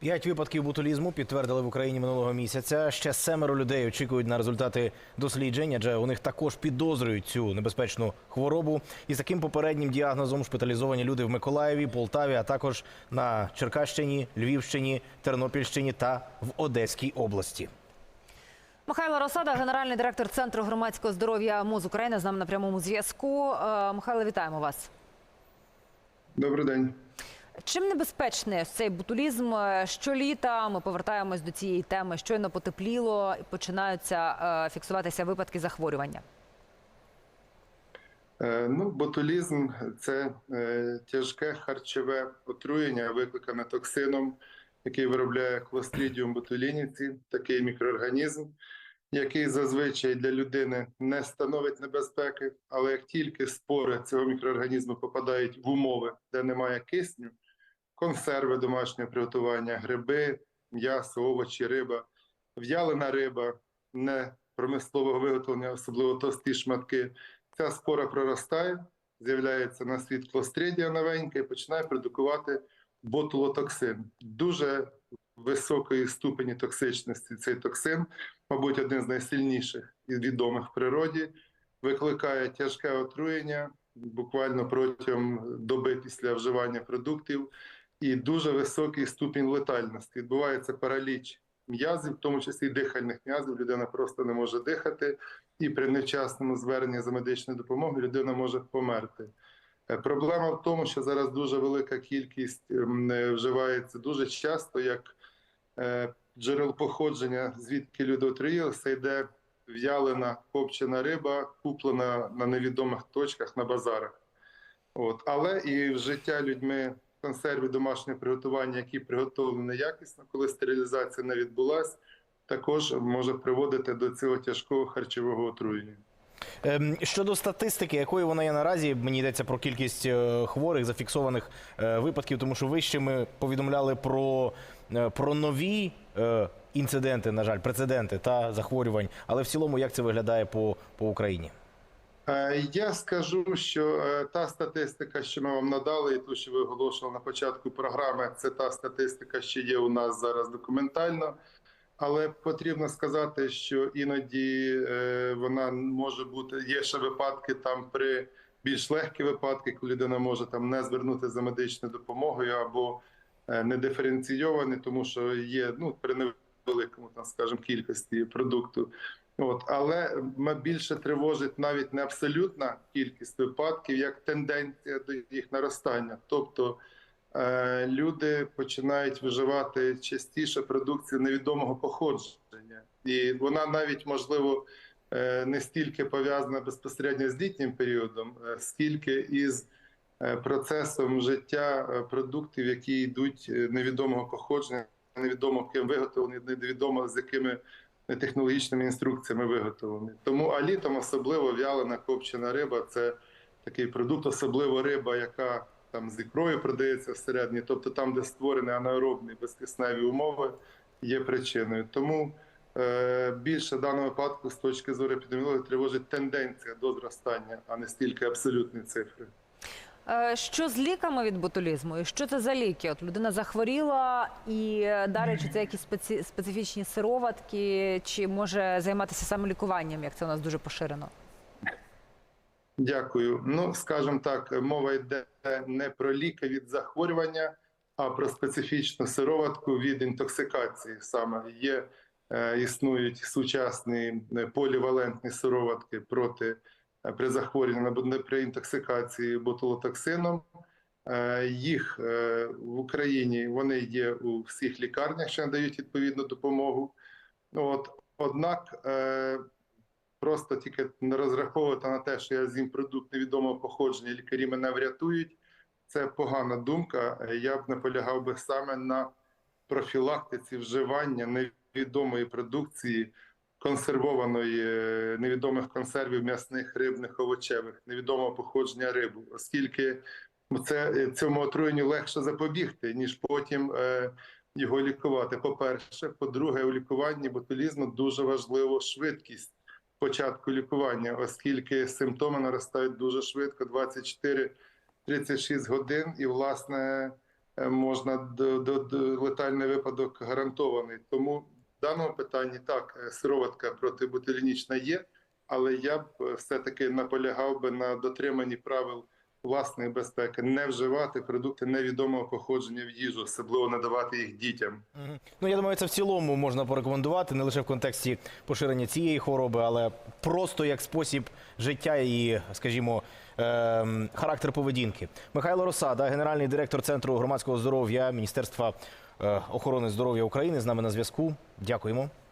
П'ять випадків ботулізму підтвердили в Україні минулого місяця. Ще семеро людей очікують на результати досліджень, адже у них також підозрюють цю небезпечну хворобу. І з таким попереднім діагнозом шпиталізовані люди в Миколаєві, Полтаві, а також на Черкащині, Львівщині, Тернопільщині та в Одеській області. Михайло Росада, генеральний директор Центру громадського здоров'я МОЗ України, з нами на прямому зв'язку. Е, Михайло, вітаємо вас. Добрий день. Чим небезпечний цей ботулізм? Е, Щоліта ми повертаємось до цієї теми. Щойно потепліло і починаються е, фіксуватися випадки захворювання. Е, Ну, ботулізм це тяжке харчове отруєння, викликане токсином, який виробляє Clostridium botulinum, такий мікроорганізм, який зазвичай для людини не становить небезпеки, але як тільки спори цього мікроорганізму попадають в умови, де немає кисню, консерви домашнього приготування, гриби, м'ясо, овочі, риба, в'ялена риба, не промислового виготовлення, особливо товсті шматки. Ця спора проростає, з'являється на світ клостридія новенька і починає продукувати ботулотоксин. Дуже високої ступені токсичності цей токсин, мабуть, один з найсильніших і відомих в природі, викликає тяжке отруєння буквально протягом доби після вживання продуктів, і дуже високий ступінь летальності. Відбувається параліч м'язів, в тому числі і дихальних м'язів. Людина просто не може дихати, і при невчасному зверненні за медичною допомогою людина може померти. Е, Проблема в тому, що зараз дуже велика кількість е, вживається дуже часто як джерел походження, звідки люди отруїлися, йде в'ялена копчена риба, куплена на невідомих точках на базарах. От. Але і вжиття людьми консервів домашнього приготування, які приготовлені якісно, коли стерилізація не відбулась, також може приводити до цього тяжкого харчового отруєння. Ем, Щодо статистики, якою вона є наразі, мені йдеться про кількість е, хворих зафіксованих е, випадків, тому що вище ми повідомляли про, е, про нові е, інциденти, на жаль, прецеденти та захворювань. Але в цілому, як це виглядає по, по Україні? Е, Я скажу, що е, та статистика, що ми вам надали, і ту, що ви оголошували на початку програми, це та статистика, що є у нас зараз документально. Але потрібно сказати, що іноді е, вона може бути. Є ще випадки там при більш легкі випадки, коли людина може там не звернути за медичною допомогою або е, не диференційовані, тому що є ну при невеликому там, скажімо, кількості продукту. От, але більше тривожить навіть не абсолютна кількість випадків, як тенденція до їх наростання. Тобто е, люди починають вживати частіше продукцію невідомого походження, і вона навіть можливо е, не стільки пов'язана безпосередньо з літнім періодом, е, скільки із е, процесом життя е, продуктів, які йдуть е, невідомого походження, невідомо ким виготовлені, невідомо з якими технологічними інструкціями виготовлені. Тому а літом особливо в'ялена копчена риба це такий продукт, особливо риба, яка там з ікрою продається всередині, тобто там, де створені анаеробні безкисневі умови, є причиною. Тому е, більше в даному випадку з точки зору епідеміології тривожить тенденція до зростання, а не стільки абсолютні цифри. Е, Що з ліками від ботулізму? І що це за ліки? От людина захворіла і е, далі чи це якісь спеці... специфічні сироватки, чи може займатися самолікуванням, як це у нас дуже поширено? Дякую. Ну, скажімо так, мова йде не про ліки від захворювання, а про специфічну сироватку від інтоксикації. Саме є е, існують сучасні полівалентні сироватки проти при захворюванні при інтоксикації ботулотоксином. Е, Їх е, в Україні вони є у всіх лікарнях, що надають відповідну допомогу. От однак. е, просто тільки не розраховувати на те, що я з'їм продукт невідомого походження, лікарі мене врятують. Це погана думка. Я б наполягав би саме на профілактиці вживання невідомої продукції, консервованої, е, невідомих консервів м'ясних, рибних, овочевих, невідомого походження рибу, оскільки це цьому отруєнню легше запобігти, ніж потім е, його лікувати. По-перше, по-друге, у лікуванні ботулізму дуже важливо швидкість початку лікування, оскільки симптоми наростають дуже швидко 24-36 годин, і власне е, можна до, до, до летальний випадок гарантований. Тому даному питанні так, е, сироватка протиботулінічна є, але я б е, все-таки наполягав би на дотриманні правил власної безпеки, не вживати продукти невідомого походження в їжу, особливо не давати їх дітям. Ну я думаю, це в цілому можна порекомендувати не лише в контексті поширення цієї хвороби, але просто як спосіб життя і, скажімо, ем, характер поведінки. Михайло Росада, генеральний директор центру громадського здоров'я Міністерства охорони здоров'я України, з нами на зв'язку. Дякуємо.